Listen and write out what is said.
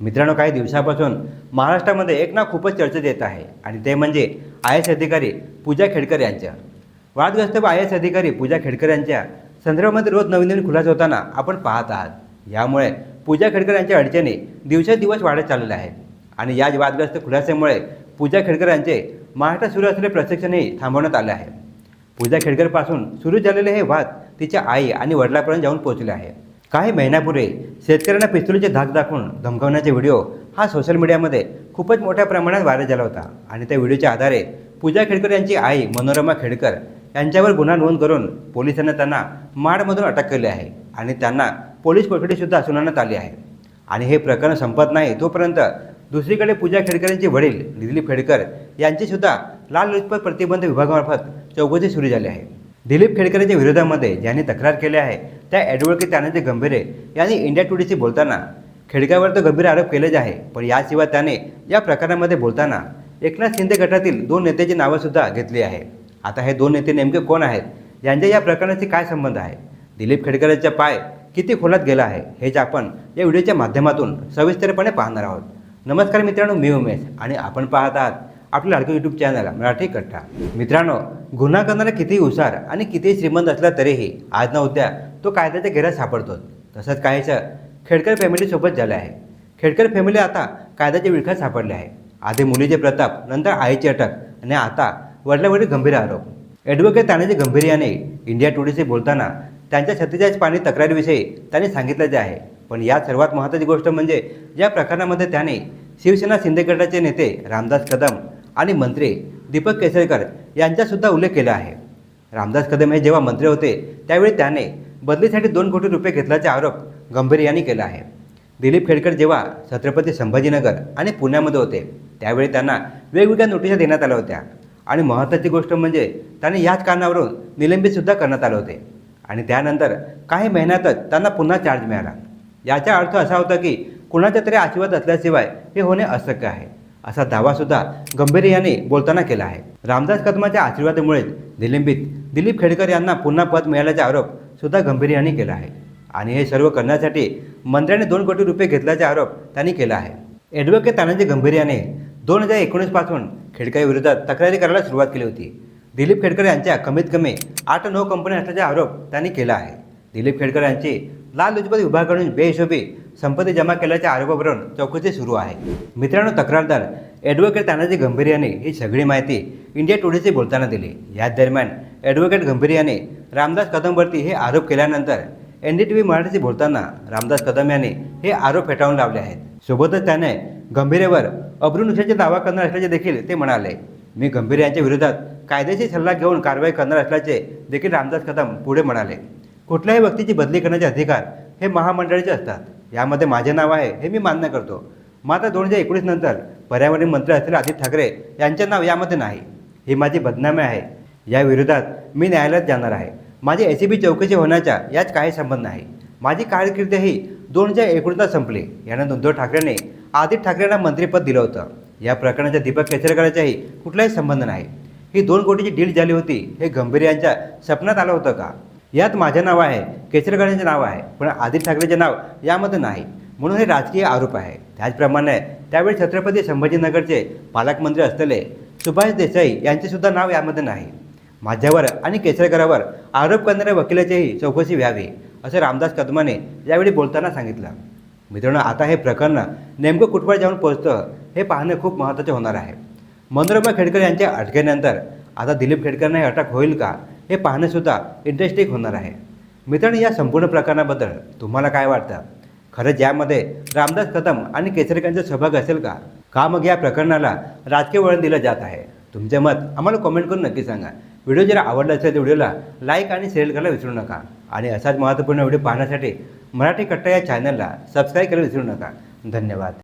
मित्रांनो काही दिवसापासून महाराष्ट्रामध्ये एक ना खूपच चर्चेत येत आहे आणि ते म्हणजे आय एस अधिकारी पूजा खेडकर यांच्या. वादग्रस्त आय एस अधिकारी पूजा खेडकर यांच्या संदर्भामध्ये रोज नवीन नवीन खुलासा होताना आपण पाहत आहात. यामुळे पूजा खेडकर यांच्या अडचणी दिवसेंदिवस वाढत चाललेल्या आहेत आणि याच वादग्रस्त खुलासामुळे पूजा खेडकर यांचे महाराष्ट्रात सुरू असलेले प्रशिक्षणही थांबवण्यात आले आहे. पूजा खेडकरपासून सुरू झालेले हे वाद तिच्या आई आणि वडिलापर्यंत जाऊन पोहोचले आहे. काही महिन्यापूर्वी शेतकऱ्यांना पिस्तुलीचे धाक दाखवून धमकावण्याचे व्हिडिओ हा सोशल मीडियामध्ये खूपच मोठ्या प्रमाणात व्हायरल झाला होता. आणि त्या व्हिडिओच्या आधारे पूजा खेडकर यांची आई मनोरमा खेडकर यांच्यावर गुन्हा नोंद करून पोलिसांनी त्यांना माडमधून अटक केली आहे आणि त्यांना पोलीस कोठडीसुद्धा सुनावण्यात आली आहे. आणि हे प्रकरण संपत नाही तोपर्यंत दुसरीकडे पूजा खेडकर यांचे वडील दिलीप खेडकर यांचीसुद्धा लाल लुचपत प्रतिबंध विभागामार्फत चौकशी सुरू झाली आहे. दिलीप खेडकरांच्या विरोधामध्ये ज्यांनी तक्रार केली आहे त्या ॲडव्होकेट त्यानंतर गंभीरे यांनी इंडिया टुडेशी बोलताना खेडकरवर तर गंभीर आरोप केलेच आहे पण याशिवाय त्याने या प्रकरणामध्ये बोलताना एकनाथ शिंदे गटातील दोन नेत्याची नावंसुद्धा घेतली आहे. आता हे दोन नेते नेमके कोण आहेत? यांच्या या प्रकरणाशी काय संबंध आहे? दिलीप खेडकरांचा पाय किती खोलात गेला आहे हेच आपण या व्हिडिओच्या माध्यमातून सविस्तरपणे पाहणार आहोत. नमस्कार मित्रांनो मी उमेश आणि आपण पाहत आहात आपलं लाडकं यूट्यूब चॅनल मराठी कट्टा. मित्रांनो गुन्हा करणारा कितीही हुशार आणि कितीही श्रीमंत असला तरीही आज न उद्या तो कायद्याच्या घेऱ्यात सापडतो. तसंच काहीचं खेडकर फॅमिलीसोबत झालं आहे. खेडकर फॅमिली आता कायद्याच्या विळख्यात सापडले आहे. आधी मुलीचे प्रताप नंतर आईची अटक आणि आता वडिलावरील गंभीर आरोप. ॲडव्होकेट तानाजी गंभीर याने इंडिया टुडेशी बोलताना त्यांच्या सत्तेचाळीस पाणी तक्रारीविषयी त्यांनी सांगितलं आहे. पण यात सर्वात महत्त्वाची गोष्ट म्हणजे या प्रकरणामध्ये त्याने शिवसेना शिंदे गटाचे नेते रामदास कदम आणि मंत्री दीपक केसरकर यांचासुद्धा उल्लेख केला आहे. रामदास कदम हे जेव्हा मंत्री होते त्यावेळी त्याने बदलीसाठी दोन कोटी रुपये घेतल्याचा आरोप गंभीर यांनी केला आहे. दिलीप खेडकर जेव्हा छत्रपती संभाजीनगर आणि पुण्यामध्ये होते त्यावेळी त्यांना वेगवेगळ्या नोटिसा देण्यात आल्या होत्या. आणि महत्त्वाची गोष्ट म्हणजे त्यांनी याच कारणावरून निलंबितसुद्धा करण्यात आले होते. आणि त्यानंतर काही महिन्यातच त्यांना पुन्हा चार्ज मिळाला. याचा अर्थ असा होता की कुणाच्या तरी आशीर्वाद असल्याशिवाय हे होणे अशक्य आहे. असा दावासुद्धा गंभीर यांनी बोलताना केला आहे. रामदास कदमाच्या आशीर्वादामुळेच निलंबित दिलीप खेडकर यांना पुन्हा पद मिळाल्याचा आरोप सुद्धा गंभीर यांनी केला आहे. आणि हे सर्व करण्यासाठी मंत्र्याने दोन कोटी रुपये घेतल्याचा आरोप त्यांनी केला आहे. ॲडव्होकेट तानाजी गंभीर याने दोन हजार एकोणीसपासून खेडकाविरोधात तक्रारी करायला सुरुवात केली होती. दिलीप खेडकर यांच्या कमीत कमी आठ नऊ कंपन्या असल्याचा आरोप त्यांनी केला आहे. दिलीप खेडकर यांची लाल लुचपत विभागाकडून बेहिशोबी संपत्ती जमा केल्याच्या आरोपावरून चौकशी सुरू आहे. मित्रांनो तक्रारदार ॲडव्होकेट तानाजी गंभीर यांनी ही सगळी माहिती इंडिया टुडेशी बोलताना दिली. याच दरम्यान ॲडव्होकेट गंभीर यांनी रामदास कदमवरती हे आरोप केल्यानंतर एन डी टी व्ही मराठीशी बोलताना रामदास कदम यांनी हे आरोप फेटाळून लावले आहेत. सोबतच त्याने गंभीरेवर अब्रुनुषाचे दावा करणार असल्याचे देखील ते म्हणाले. मी गंभीर यांच्या विरोधात कायदेशीर सल्ला घेऊन कारवाई करणार असल्याचे देखील रामदास कदम पुढे म्हणाले. कुठल्याही व्यक्तीची बदली करण्याचे अधिकार हे महामंडळाचे असतात. यामध्ये माझे नाव आहे हे मी मान्य करतो. मात्र दोन हजार एकोणीस नंतर पर्यावरण मंत्री असलेले आदित्य ठाकरे यांचे नाव यामध्ये नाही. ही माझी बदनामी आहे. या विरोधात मी न्यायालयात जाणार आहे. माझी एस बी चौकशी होण्याचा यात काही संबंध नाही. माझी कारकिर्दही दोन हजार एकोणीसला संपली. यानंतर उद्धव ठाकरेंनी आदित्य ठाकरेंना मंत्रिपद दिलं होतं. या प्रकरणाच्या दीपक केसरकरांचाही कुठलाही संबंध नाही. ही दोन कोटीची डील झाली होती हे गंभीर यांच्या स्वप्नात आलं होतं का? यात माझे नाव आहे केसरकरांचे नाव आहे पण आदित्य ठाकरेचे नाव यामध्ये नाही. म्हणून हे राजकीय आरोप आहे. त्याचप्रमाणे त्यावेळी छत्रपती संभाजीनगरचे पालकमंत्री असलेले सुभाष देसाई यांचेसुद्धा नाव यामध्ये नाही. माझ्यावर आणि केसरकरावर आरोप करणाऱ्या वकिलाचीही चौकशी व्हावी असं रामदास कदमाने यावेळी बोलताना सांगितलं. मित्रांनो आता हे प्रकरण नेमकं कुठवर जाऊन पोहोचतं हे पाहणं खूप महत्त्वाचे होणार आहे. मनोरमा खेडकर यांच्या अटकेनंतर आता दिलीप खेडकरांनाही अटक होईल का? हे पाहणंसुद्धा इंटरेस्टिंग होणार आहे. मित्रांनो या संपूर्ण प्रकरणाबद्दल तुम्हाला काय वाटतं? खरंच यामध्ये रामदास कदम आणि केसरकरांचा सहभाग असेल का? का मग या प्रकरणाला राजकीय वळण दिलं जात आहे? तुमचे मत आम्हाला कमेंट करून नक्की सांगा. व्हिडिओ जर आवडला असेल तर व्हिडिओला लाईक आणि शेअर करायला विसरू नका. आणि असाच महत्त्वपूर्ण व्हिडिओ पाहण्यासाठी मराठी कट्टा या चॅनलला सबस्क्राईब करायला विसरू नका. धन्यवाद.